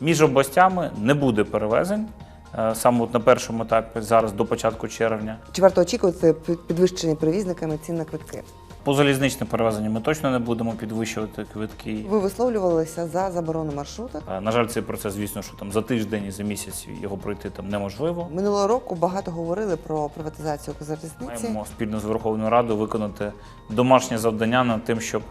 Між областями не буде перевезень. е, Саме от на першому етапі, зараз до початку червня. Чи варто очікувати пі- підвищення перевізниками цін на квитки? По залізничним перевезенням ми точно не будемо підвищувати квитки. Ви висловлювалися за заборону маршруток. Е, На жаль, цей процес, звісно, що там за тиждень і за місяць його пройти там неможливо. Минулого року багато говорили про приватизацію Укрзалізниці. Маємо спільно з Верховною Радою виконати домашнє завдання над тим, щоб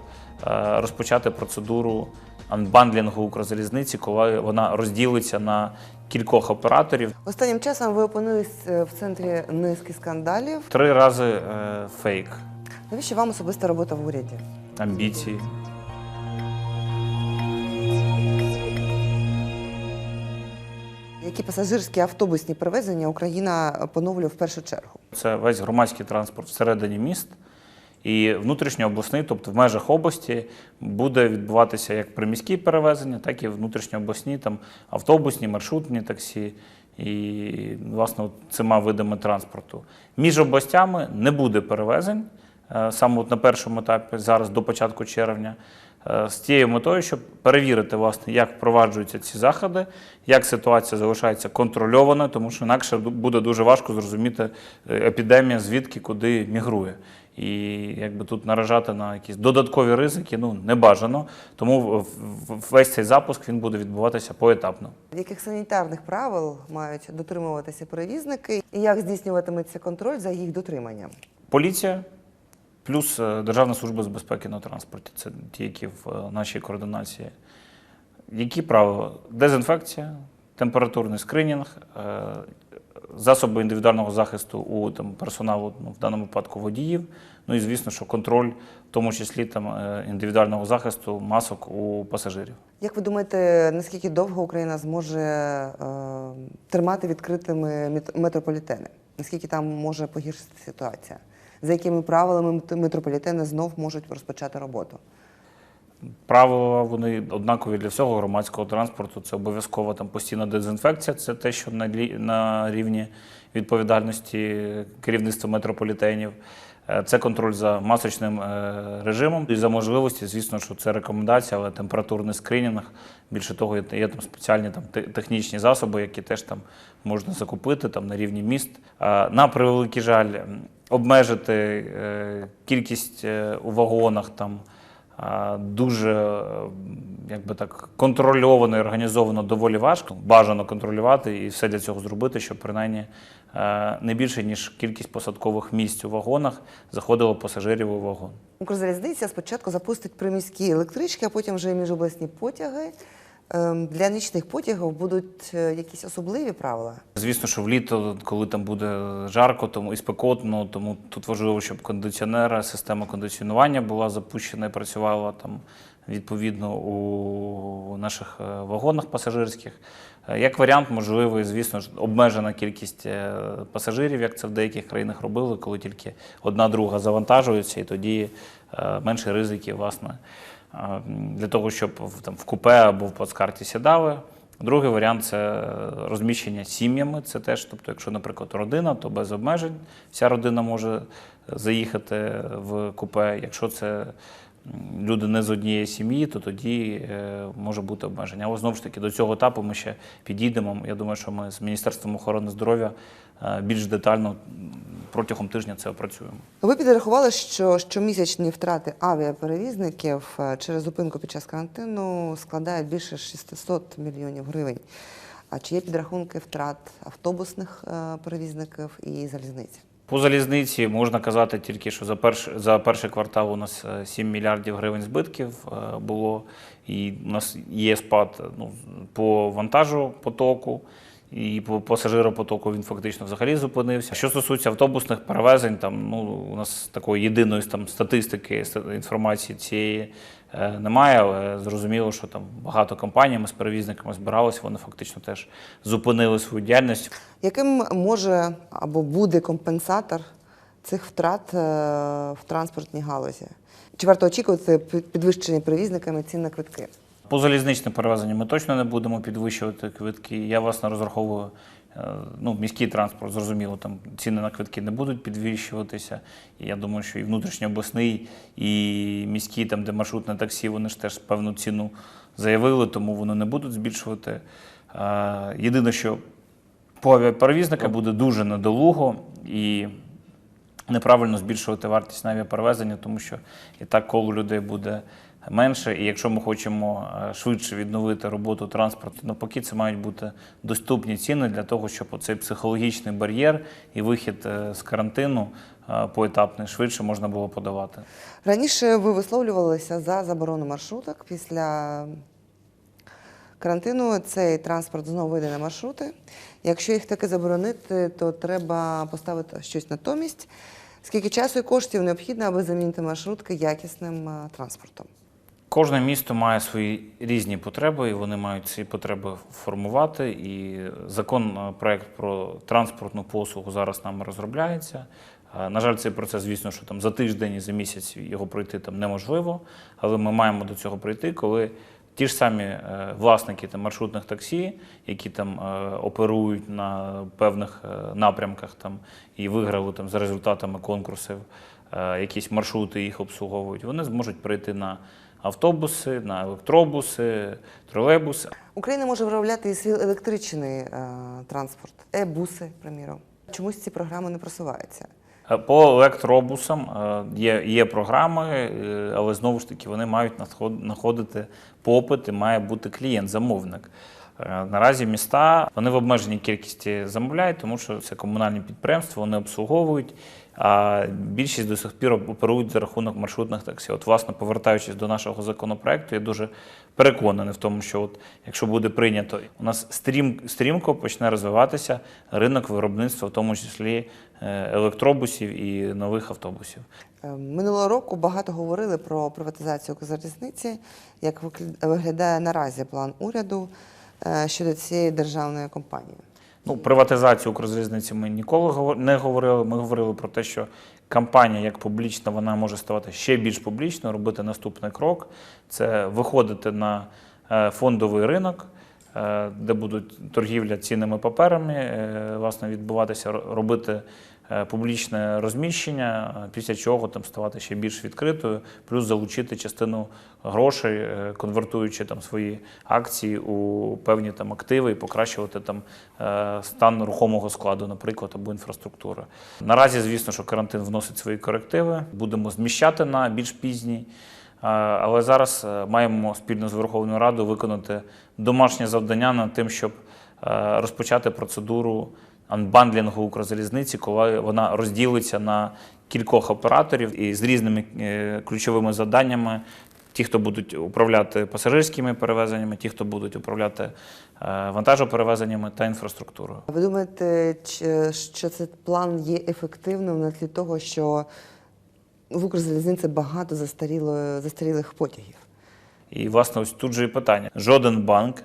е, розпочати процедуру анбандлінгу Укрзалізниці, коли вона розділиться на кількох операторів. Останнім часом ви опинились е, в центрі низки скандалів. Три рази е, фейк, Навіщо вам особиста робота в уряді? амбіції. Які пасажирські автобусні перевезення Україна поновлює в першу чергу? Це весь громадський транспорт всередині міст. І внутрішньообласний, тобто в межах області, буде відбуватися як приміські перевезення, так і внутрішньообласні, там автобусні, маршрутні таксі і власне цими видами транспорту. Між областями не буде перевезень е, саме от на першому етапі, зараз до початку червня, з тією метою, щоб перевірити, власне, як впроваджуються ці заходи, як ситуація залишається контрольованою, тому що інакше буде дуже важко зрозуміти е, епідемія, звідки куди мігрує. І якби тут наражати на якісь додаткові ризики ну не бажано. Тому весь цей запуск він буде відбуватися поетапно. Яких санітарних правил мають дотримуватися перевізники, і як здійснюватиметься контроль за їх дотриманням? Поліція плюс е, Державна служба з безпеки на транспорті. Це ті, які в е, нашій координації. Які правила? Дезінфекція, температурний скринінг, е, засоби індивідуального захисту у там, персоналу, ну, в даному випадку водіїв. Ну і звісно, що контроль, в тому числі там, індивідуального захисту масок у пасажирів. Як ви думаєте, наскільки довго Україна зможе е, тримати відкритими мет- метрополітени? Наскільки там може погіршити ситуація? За якими правилами митрополітени знов можуть розпочати роботу? Правила вони однакові для всього громадського транспорту. Це обов'язкова там постійна дезінфекція. Це те, що на, на рівні відповідальності керівництва метрополітенів. Е, Це контроль за масочним е, режимом і за можливості, звісно, що це рекомендація, але температурний скринінг. Більше того, є, там спеціальні там технічні засоби, які теж там можна закупити там на рівні міст. На превеликий жаль, обмежити е, кількість у вагонах там. Дуже якби так контрольовано і організовано доволі важко. Бажано контролювати і все для цього зробити, щоб принаймні не більше ніж кількість посадкових місць у вагонах заходило пасажирів у вагон. Укрзалізниця спочатку запустить приміські електрички, а потім вже міжобласні потяги. Ем, Для нічних потягів будуть е, якісь особливі правила. Звісно, що вліто, коли там буде жарко, тому і спекотно, тому тут важливо, щоб кондиціонера, система кондиціонування була запущена і працювала там відповідно у наших е, вагонах пасажирських. Е, Як варіант, можливий, звісно ж, обмежена кількість е, пасажирів, як це в деяких країнах робили, коли тільки одна друга завантажується, і тоді е, менше ризиків, власне, для того, щоб там в купе або в плацкарті сідали. Другий варіант це розміщення сім'ями. Це теж, тобто, якщо, наприклад, родина, то без обмежень вся родина може заїхати в купе. Якщо це люди не з однієї сім'ї, то тоді е, може бути обмеження. Але знову ж таки до цього етапу ми ще підійдемо. Я думаю, що ми з Міністерством охорони здоров'я е, більш детально протягом тижня це опрацюємо. Ви підрахували, що щомісячні втрати авіаперевізників е, через зупинку під час карантину складають більше 600 мільйонів гривень. А чи є підрахунки втрат автобусних перевізників і залізниці? По залізниці можна казати тільки, що за перш, за перший квартал у нас е, 7 мільярдів гривень збитків е, було, і у нас є спад ну, по вантажу потоку. І по пасажиропотоку він фактично взагалі зупинився. Що стосується автобусних перевезень, там ну у нас такої єдиної там статистики інформації цієї е, немає, але зрозуміло, що там багато компаній ми з перевізниками збиралися, вони фактично теж зупинили свою діяльність. Яким може або буде компенсатор цих втрат е, в транспортній галузі? Чи варто очікувати пі- підвищення перевізниками цін на квитки? По залізничним перевезенням ми точно не будемо підвищувати квитки. Я власне розраховую Е, Ну, міський транспорт, зрозуміло, там ціни на квитки не будуть підвищуватися. І я думаю, що і внутрішньообласний, і міський, там, де маршрутне таксі, вони ж теж певну ціну заявили, тому вони не будуть збільшувати. Е, Єдине, що по авіаперевізника буде дуже недолуго і неправильно збільшувати вартість на авіаперевезення, тому що і так коло людей буде менше. І якщо ми хочемо е, швидше відновити роботу транспорту, навпаки, це мають бути доступні ціни для того, щоб оцей психологічний бар'єр і вихід е, з карантину е, поетапний швидше можна було подавати. Раніше ви висловлювалися за заборону маршруток. Після карантину цей транспорт знову вийде на маршрути. Якщо їх таки заборонити, то треба поставити щось натомість. Скільки часу і коштів необхідно, аби замінити маршрутки якісним транспортом? Кожне місто має свої різні потреби, і вони мають ці потреби формувати. І закон, е, про транспортну послугу зараз нами розробляється. Е, На жаль, цей процес, звісно, що там за тиждень і за місяць його пройти там неможливо, але ми маємо до цього прийти, коли ті ж самі е, власники там, маршрутних таксі, які там оперують на певних напрямках там, і виграли там, за результатами конкурсів якісь маршрути, їх обслуговують, вони зможуть прийти на автобуси, на електробуси, тролейбуси. Україна може виробляти і свій електричний е, транспорт, е-буси, приміром. Чомусь ці програми не просуваються. Е, По електробусам е, є, є програми, але знову ж таки вони мають знаходити попит і має бути клієнт-замовник. Наразі міста вони в обмеженій кількості замовляють, тому що це комунальні підприємства, вони обслуговують. А більшість до сих пір оперують за рахунок маршрутних таксі. От, власне, повертаючись до нашого законопроекту, я дуже переконаний в тому, що от, якщо буде прийнято, у нас стрім, стрімко почне розвиватися ринок виробництва, в тому числі е, електробусів і нових автобусів. Е, Минулого року багато говорили про приватизацію Укрзалізниці. Як виглядає наразі план уряду е, щодо цієї державної компанії? Ну, приватизацію Укрзалізниці ми ніколи не говорили. Ми говорили про те, що компанія як публічна, вона може ставати ще більш публічною, робити наступний крок це виходити на е, фондовий ринок, де будуть торгівля цінними паперами, е, власне, відбуватися, робити е, публічне розміщення, е, після чого там ставати ще більш відкритою, плюс залучити частину грошей, е, конвертуючи там свої акції у певні там активи і покращувати там е, стан рухомого складу, наприклад, або інфраструктури. Наразі, звісно, що карантин вносить свої корективи, будемо зміщати на більш пізній. Але зараз е, маємо спільно з Верховною Радою виконати домашнє завдання над тим, щоб е, розпочати процедуру анбандлінгу Укрзалізниці, коли вона розділиться на кількох операторів і з різними е, ключовими завданнями. Ті, хто будуть управляти пасажирськими перевезеннями, ті, хто будуть управляти вантажоперевезеннями та інфраструктурою. Ви думаєте, що цей план є ефективним на тлі того, що в Укрзалізниці багато застарілих потягів? І, власне, ось тут же і питання. Жоден банк,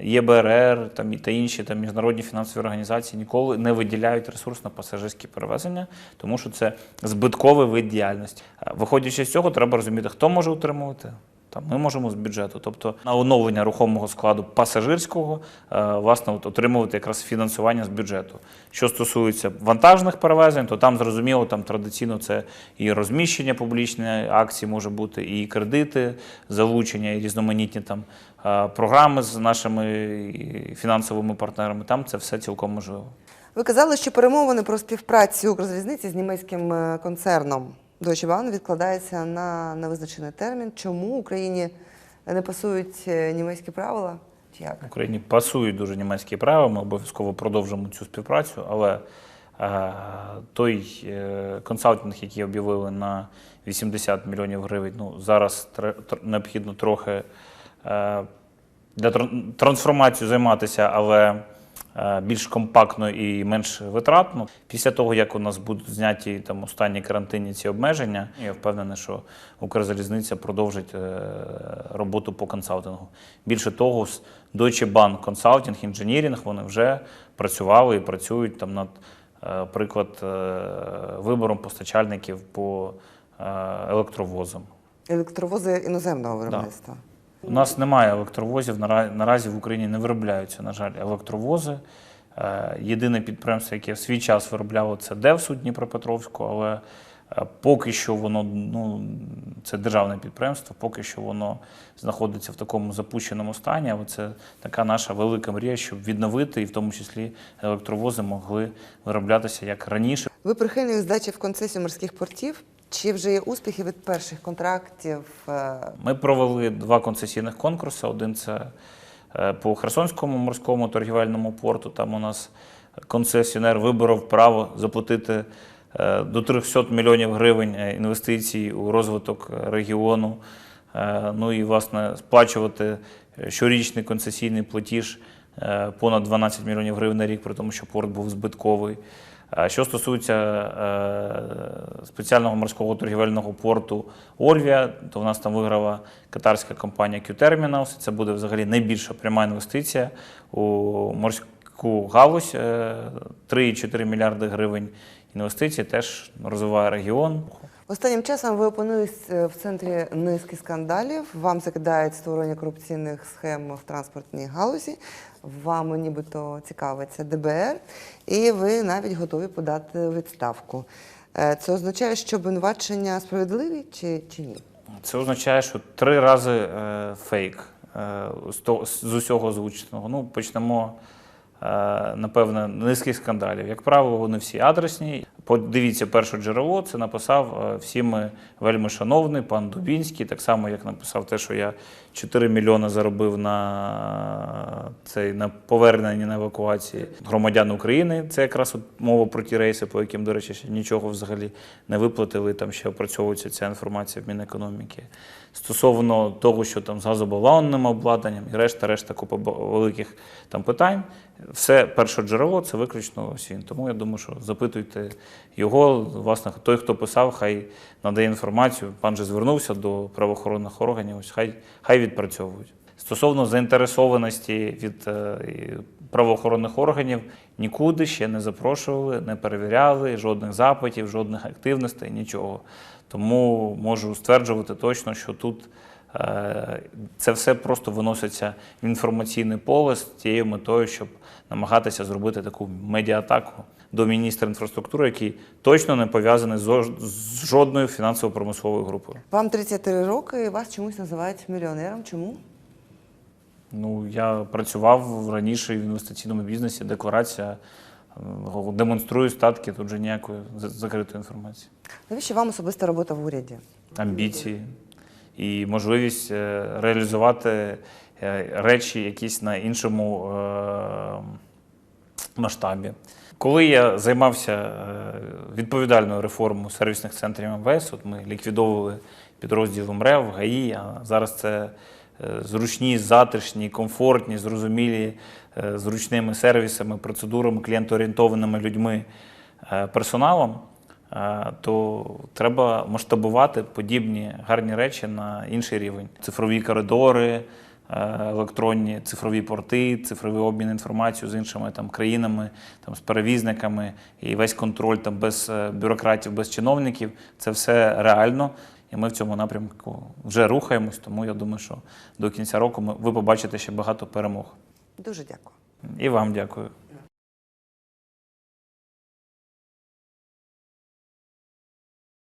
ЄБРР та інші міжнародні фінансові організації ніколи не виділяють ресурс на пасажирські перевезення, тому що це збитковий вид діяльності. Виходячи з цього, треба розуміти, хто може утримувати. Там ми можемо з бюджету, тобто на оновлення рухомого складу пасажирського, е, власне, от, отримувати якраз фінансування з бюджету. Що стосується вантажних перевезень, то там зрозуміло, там традиційно це і розміщення публічної акції може бути, і кредити, залучення, і різноманітні там е, програми з нашими фінансовими партнерами. Там це все цілком можливо. Ви казали, що перемовини про співпрацю Укрзалізниці з німецьким е, концерном Deutsche Bahn відкладаються на невизначений термін. Чому Україні не пасують е, німецькі правила? Як? Україні пасують дуже німецькі права, ми обов'язково продовжимо цю співпрацю, але е, той е, консалтинг, який об'явили на 80 мільйонів гривень, ну, зараз тре- тр- необхідно трохи е, для тран- трансформації займатися, але більш компактно і менш витратно. Після того, як у нас будуть зняті там останні карантинні ці обмеження, я впевнений, що Укрзалізниця продовжить е, роботу по консалтингу. Більше того, з Deutsche Bank Consulting Engineering вони вже працювали і працюють там над, е, приклад, е, вибором постачальників по е, електровозам. Електровози іноземного виробництва. У нас немає електровозів. нара- Наразі в Україні не виробляються, на жаль, електровози. Е, Єдине підприємство, яке в свій час виробляло, це ДЕВСУ Дніпропетровську, але е, поки що воно ну, це державне підприємство, поки що воно знаходиться в такому запущеному стані. Але це така наша велика мрія, щоб відновити і в тому числі електровози могли вироблятися як раніше. Ви прихильник здачі в концесію морських портів? Чи вже є успіхи від перших контрактів? е, Ми провели два концесійних конкурси. Один це е, по Херсонському морському торгівельному порту. Там у нас концесіонер виборов право заплатити е, до 300 мільйонів гривень інвестицій у розвиток регіону. Ну і власне сплачувати щорічний концесійний платіж понад 12 мільйонів гривень на рік, при тому, що порт був збитковий. А Що стосується е, спеціального морського торгівельного порту Ольвія, то в нас там виграла катарська компанія Q-Terminals. Це буде взагалі найбільша пряма інвестиція у морську галузь. е, 3,4 мільярди гривень інвестицій теж розвиває регіон. Останнім часом ви опинились е, в центрі низки скандалів. Вам закидають створення корупційних схем в транспортній галузі. Вам нібито цікавиться ДБР, і ви навіть готові подати відставку. Е, Це означає, що обвинувачення справедливі чи, чи ні? Це означає, що три рази е, фейк е, з, усього озвученого. Ну, почнемо, е, напевне, низьких скандалів. Як правило, вони всі адресні. Подивіться перше джерело, це написав е, всіми вельми шановний пан Дубінський, так само, як написав те, що я 4 мільйони заробив на цей на повернення на евакуації громадян України. Це якраз от мова про ті рейси, по яким, до речі, ще нічого взагалі не виплатили. Там ще опрацьовується ця інформація в Мінекономіки. Стосовно того, що там з газобалонним обладнанням і решта, решта купа великих там питань. Все перше джерело це виключно ось він. Тому я думаю, що запитуйте його. Власне, той, хто писав, хай надає інформацію. Пан же звернувся до правоохоронних органів. Ось хай, хай відпрацьовують. Стосовно заінтересованості від е, правоохоронних органів, нікуди ще не запрошували, не перевіряли, жодних запитів, жодних активностей, нічого. Тому можу стверджувати точно, що тут е, це все просто виноситься в інформаційне поле з тією метою, щоб намагатися зробити таку медіатаку до міністра інфраструктури, який точно не пов'язаний з жодною фінансово-промисловою групою. Вам 33 роки вас чомусь називають мільйонером. Чому? Ну, я працював раніше в інвестиційному бізнесі, декларація, е, демонструю статки, тут же ніякої закритої інформації. Навіщо вам особиста робота в уряді? Амбіції і можливість е, реалізувати е, речі якісь на іншому масштабі. Коли я займався відповідальною реформою сервісних центрів МВС, от ми ліквідовували підрозділ МРЕВ, ГАІ, а зараз це зручні, затишні, комфортні, зрозумілі, е, зручними сервісами, процедурами, клієнтоорієнтованими людьми, е, персоналом, е, то треба масштабувати подібні гарні речі на інший рівень. Цифрові коридори, е, електронні цифрові порти, цифровий обмін інформацією з іншими там країнами, там з перевізниками і весь контроль там без е, бюрократів, без чиновників. Це все реально. І ми в цьому напрямку вже рухаємось. Тому я думаю, що до кінця року ми, ви побачите ще багато перемог. Дуже дякую. І вам дякую.